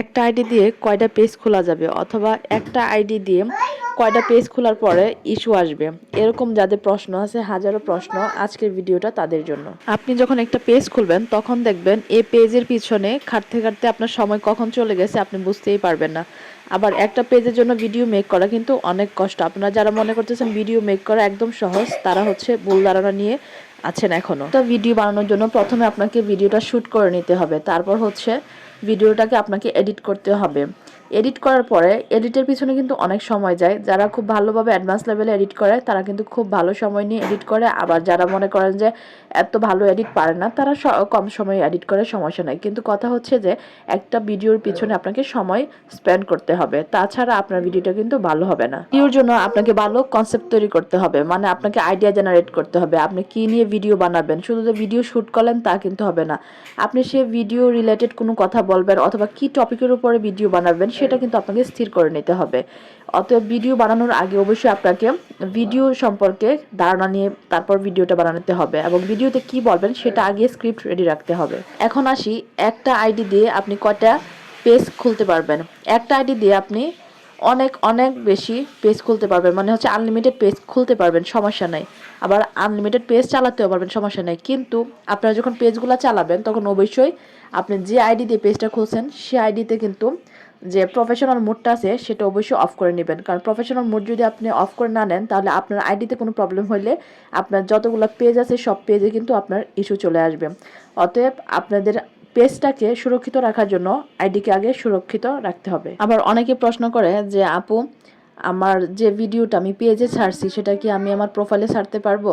একটা আইডি দিয়ে কয়টা পেজ খোলা যাবে অথবা একটা আইডি দিয়ে কয়টা পেজ খোলার পরে ইস্যু আসবে। এরকম যাদের প্রশ্ন আছে, হাজারো প্রশ্ন আজকের ভিডিওটা তাদের জন্য। আপনি যখন একটা পেজ খুলবেন, তখন দেখবেন এই পেজের পিছনে খাটতে খাটতে আপনার সময় কখন চলে গেছে আপনি বুঝতেই পারবেন না। আবার একটা পেজের জন্য ভিডিও মেক করা কিন্তু অনেক কষ্ট। আপনারা যারা মনে করতেছেন ভিডিও মেক করা একদম সহজ, তারা হচ্ছে ভুল ধারণা নিয়ে আছেন এখনও। তো ভিডিও বানানোর জন্য প্রথমে আপনাকে ভিডিওটা শ্যুট করে নিতে হবে। তারপর হচ্ছে ভিডিওটাকে আপনাকে এডিট করতে হবে। এডিট করার পরে এডিটের পিছনে কিন্তু অনেক সময় যায়। যারা খুব ভালোভাবে অ্যাডভান্স লেভেলে এডিট করে, তারা কিন্তু খুব ভালো সময় নিয়ে এডিট করে। আবার যারা মনে করেন যে এত ভালো এডিট পারে না, তারা কম সময়ে এডিট করে, সমস্যা নাই। কিন্তু কথা হচ্ছে যে একটা ভিডিওর পিছনে আপনাকে সময় স্পেন্ড করতে হবে। তাছাড়া আপনার ভিডিওটা কিন্তু ভালো হবে না। ভিডিওর জন্য আপনাকে ভালো কনসেপ্ট তৈরি করতে হবে। মানে আপনাকে আইডিয়া জেনারেট করতে হবে। আপনি কি নিয়ে ভিডিও বানাবেন? শুধু যে ভিডিও শ্যুট করলেন তা কিন্তু হবে না। আপনি সে ভিডিও রিলেটেড কোনো কথা বলবেন অথবা কি টপিকের উপরে ভিডিও বানাবেন সেটা কিন্তু আপনাকে স্থির করে নিতে হবে। অতএব ভিডিও বানানোর আগে অবশ্যই আপনাকে ভিডিও সম্পর্কে ধারণা নিয়ে তারপর ভিডিওটা বানাতে হবে এবং ভিডিওতে কি বলবেন সেটা আগে স্ক্রিপ্ট রেডি রাখতে হবে। এখন আসি, একটা আইডি দিয়ে আপনি কয়টা পেজ খুলতে পারবেন? একটা আইডি দিয়ে আপনি অনেক অনেক বেশি পেজ খুলতে পারবেন। মানে হচ্ছে আনলিমিটেড পেজ খুলতে পারবেন, সমস্যা নাই। আবার আনলিমিটেড পেজ চালাতেও পারবেন, সমস্যা নাই। কিন্তু আপনারা যখন পেজগুলো চালাবেন, তখন অবশ্যই আপনি যে আইডি দিয়ে পেজটা খুলছেন সেই আইডিতে কিন্তু যে প্রফেশনাল মোডটা আছে, সেটা অবশ্যই অফ করে নেবেন। কারণ প্রফেশনাল মোড যদি আপনি অফ করে না নেন, তাহলে আপনার আইডিতে কোনো প্রবলেম হলে আপনার যতগুলো পেজ আছে, সব পেজে কিন্তু আপনার ইস্যু চলে আসবে। অতএব আপনাদের পেজটাকে সুরক্ষিত রাখার জন্য আইডিকে আগে সুরক্ষিত রাখতে হবে। আবার অনেকে প্রশ্ন করে যে, আপু, আমার যে ভিডিওটা আমি পেজে ছাড়ছি, সেটা কি আমি আমার প্রোফাইলে ছাড়তে পারব?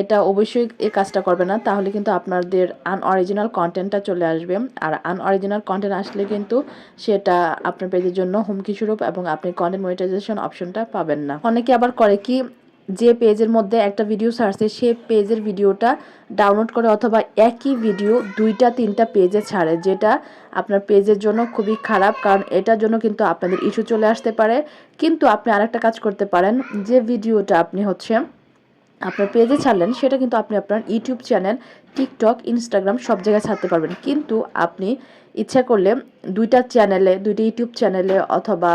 এটা অবশ্যই এই কাজটা করবে না। তাহলে কিন্তু আপনাদের আনঅরিজিনাল কন্টেন্টটা চলে আসবে। আর আনঅরিজিনাল কন্টেন্ট আসলে কিন্তু সেটা আপনার পেজের জন্য হুমকি স্বরূপ এবং আপনি কন্টেন্ট মনিটাইজেশন অপশনটা পাবেন না। অনেকে আবার করে কি, যে পেজের মধ্যে একটা ভিডিও ছাড়ছে, সে পেজের ভিডিওটা ডাউনলোড করে অথবা একই ভিডিও দুইটা, তিনটা পেজে ছাড়ে, যেটা আপনার পেজের জন্য খুবই খারাপ। কারণ এটার জন্য কিন্তু আপনাদের ইস্যু চলে আসতে পারে। কিন্তু আপনি আরেকটা কাজ করতে পারেন, যে ভিডিওটা আপনি হচ্ছে আপনার পেজে ছাড়লেন সেটা কিন্তু আপনি আপনার ইউটিউব চ্যানেল টিকটক ইনস্টাগ্রাম সব জায়গায় ছাড়তে পারবেন। কিন্তু আপনি ইচ্ছা করলে দুইটা চ্যানেলে দুইটা ইউটিউব চ্যানেলে অথবা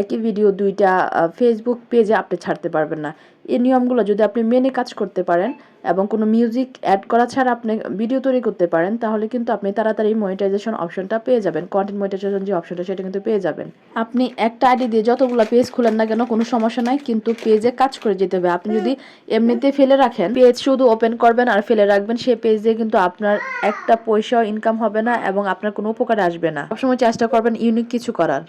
একই ভিডিও দুইটা ফেসবুক পেজে আপনি ছাড়তে পারবেন না। এই নিয়মগুলো যদি আপনি মেনে কাজ করতে পারেন এবং কোনো মিউজিক অ্যাড করা ছাড়া আপনি ভিডিও তৈরি করতে পারেন তাহলে কিন্তু আপনি তাড়াতাড়ি মনিটাইজেশন অপশনটা পেয়ে যাবেন। কন্টেন্ট মনিটাইজেশন যে অপশনটা সেটা কিন্তু পেয়ে যাবেন। আপনি একটা আইডি দিয়ে যতগুলো পেজ খুলেন না কেন কোনো সমস্যা নাই কিন্তু পেজে কাজ করে যেতে হবে। আপনি যদি এমনিতে ফেলে রাখেন পেজ শুধু ওপেন করবেন আর ফেলে রাখবেন সেই পেজ দিয়ে কিন্তু আপনার একটা পয়সাও ইনকাম হবে না এবং আপনার কোনো উপকার আসবে না। সবসময় চেষ্টা করবেন ইউনিক কিছু করার।